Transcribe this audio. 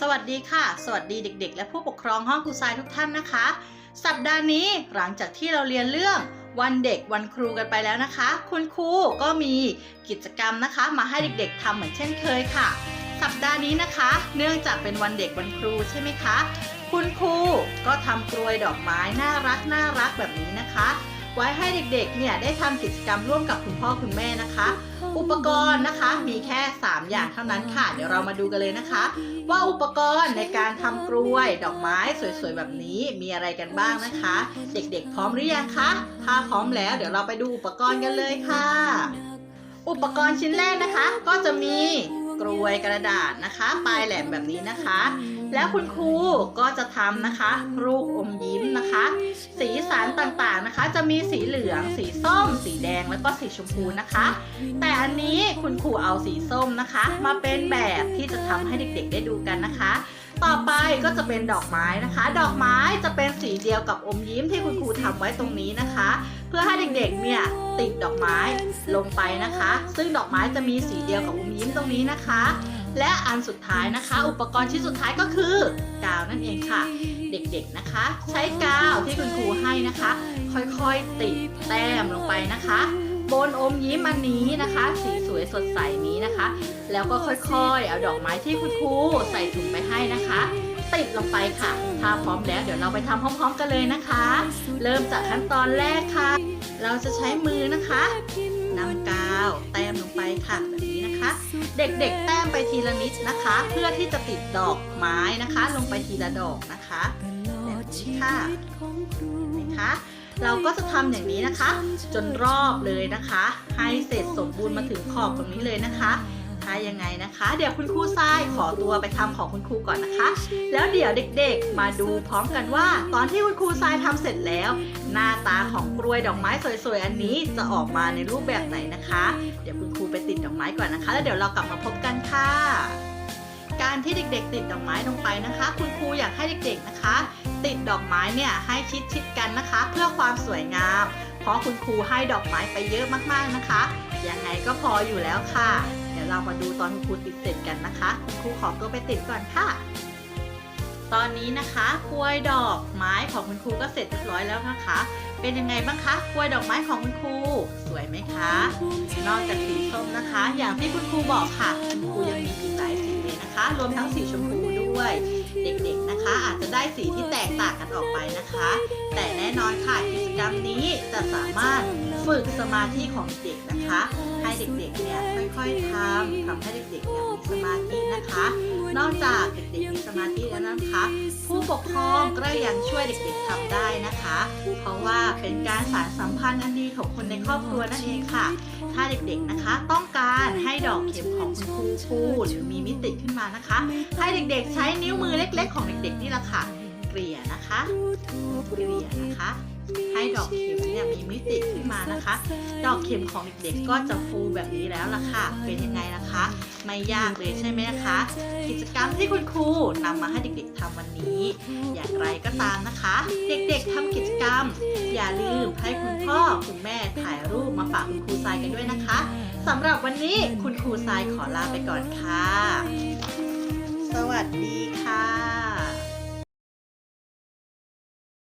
สวัสดีค่ะ สวัสดีเด็ก ๆ และผู้ปกครองห้องครูทรายทุกท่านนะคะ สัปดาห์นี้หลังจากที่เราเรียนเรื่องวันเด็กวันครูกันไปแล้วนะคะ คุณครูก็มีกิจกรรมนะคะ มาให้เด็กๆทำเหมือนเช่นเคยค่ะ สัปดาห์นี้นะคะ เนื่องจากเป็นวันเด็กวันครูใช่ไหมคะ คุณครูก็ทำกรวยดอกไม้น่ารักน่ารักแบบนี้นะคะ ไว้ให้เด็กๆเนี่ยได้ทำกิจกรรมร่วมกับคุณพ่อคุณแม่นะคะ อุปกรณ์นะคะมีแค่ 3 อย่างเท่านั้นค่ะ เดี๋ยวเรามาดูกันเลยนะคะ ว่าอุปกรณ์ในการทำกรวย ดอกไม้สวยๆแบบนี้มีอะไรกันบ้างนะคะ เด็กๆ พร้อมหรือยังคะถ้าพร้อมแล้วเดี๋ยวเราไปดูอุปกรณ์กันเลยค่ะ อุปกรณ์ชิ้นแรกนะคะ ก็จะมี กรวยกระดาษนะคะ ปลายแหลมแบบนี้นะคะ แล้วคุณครูก็จะทำนะคะ รูปอมยิ้มนะคะ สีสันต่างๆนะคะ จะมีสีเหลือง สีส้ม สีแดงแล้วก็สีชมพูนะคะ แต่อันนี้คุณครูเอาสีส้มนะคะ มาเป็นแบบที่จะทำให้เด็กๆ ได้ดูกันนะคะ ต่อไปก็จะเป็นดอกไม้นะคะ ดอกไม้จะเป็นสีเดียวกับอมยิ้มที่คุณครูทำไว้ตรงนี้นะคะ เพื่อให้เด็กๆเนี่ยติดดอกไม้ลงไปนะคะ ซึ่งดอกไม้จะมีสีเดียวกับอมยิ้มตรงนี้นะคะ และอันสุดท้ายนะคะ อุปกรณ์ชิ้นสุดท้ายก็คือกาวนั่นเองค่ะ เด็กๆนะคะ ใช้กาวที่คุณครูให้นะคะ ค่อยๆติดแต้มลงไปนะคะ บนอมยิ้มอันนี้นะคะ สีสวยสดใสนี้นะคะ แล้วก็ค่อยๆ เอาดอกไม้ที่คุณครูใส่ถุงไปให้นะคะ ติดลงไปค่ะ ถ้าพร้อมแล้วเดี๋ยวเราไปทำพร้อมๆกันเลยนะคะ เริ่มจากขั้นตอนแรกค่ะ เราจะใช้มือนะคะนำกาวแต้มลงไปค่ะแบบนี้นะคะ เด็กๆแต้มไปทีละนิดนะคะ เพื่อที่จะติดดอกไม้นะคะ ลงไปทีละดอกนะคะแบบนี้ค่ะเห็นไหมคะ เราก็จะทำอย่างนี้นะคะ จนรอบเลยนะคะ ให้เสร็จสมบูรณ์มาถึงขอบตรงนี้เลยนะคะถ้ายังไงนะคะ เดี๋ยวคุณครูทรายขอตัวไปทำของคุณครูก่อนนะคะ แล้วเดี๋ยวเด็กๆ มาดูพร้อมกันว่า ตอนที่คุณครูทรายทำเสร็จแล้ว หน้าตาของกรวยดอกไม้สวยๆ อันนี้จะออกมาในรูปแบบไหนนะคะ เดี๋ยวคุณครูไปติดดอกไม้ก่อนนะคะ แล้วเดี๋ยวเรากลับมาพบกันค่ะ การที่เด็กๆ ติดดอกไม้ลงไปนะคะ คุณครูอยากให้เด็กๆนะคะ ติดดอกไม้เนี่ยให้ชิดๆกันนะคะ เพื่อความสวยงาม เพราะคุณครูให้ดอกไม้ไปเยอะมากๆนะคะยังไงก็พออยู่แล้วค่ะ เดี๋ยวเรามาดูตอนคุณครูติดเสร็จกันนะคะคุณครูขอตัวไปติดก่อนค่ะ ตอนนี้นะคะกล้วยดอกไม้ของคุณครูก็เสร็จเรียบร้อยแล้วนะคะ เป็นยังไงบ้างคะกล้วยดอกไม้ของคุณครู สวยไหมคะ นอกจากสีส้มนะคะ อย่างที่คุณครูบอกค่ะ คุณครูยังมีอีกหลายสีเลยนะคะ รวมทั้งสีชมพูด้วย เด็กๆนะคะ อาจจะได้สีที่แตกต่างกันออกไปนะคะ แต่แน่นอนค่ะกิจกรรมนี้จะสามารถฝึกสมาธิของเด็กนะคะ ให้เด็กๆเนี่ยค่อยๆทำทำให้เด็กๆเนี่ยมีสมาธินะคะ นอกจากเด็กๆมีสมาธิแล้วนะคะ ผู้ปกครองก็ยังช่วยเด็กๆทำได้นะคะ เพราะว่าเป็นการสานสัมพันธ์อันดีของคนในครอบครัวนั่นเองค่ะ ถ้าเด็กๆนะคะ ต้องการให้ดอกเข็มของคุณครูฟูหรือมีมิติขึ้นมานะคะ ให้เด็กๆใช้นิ้วมือเล็ก ๆ ของเด็กๆนี่แหละค่ะ ลี่ยนะคะเกลี่ยนะคะ ให้ดอกเข็มเนี่ยมีมิติขึ้นมานะคะ ดอกเข็มของเด็กๆก็จะฟูแบบนี้แล้วล่ะค่ะ เป็นยังไงนะคะ ไม่ยากเลยใช่ไหมคะ กิจกรรมที่คุณครูนำมาให้เด็กๆทำวันนี้ อย่างไรก็ตามนะคะ เด็กๆทำกิจกรรม อย่าลืมให้คุณพ่อคุณแม่ถ่ายรูปมาฝากคุณครูทรายกันด้วยนะคะสำหรับวันนี้คุณครูทรายขอลาไปก่อนค่ะ สวัสดีค่ะ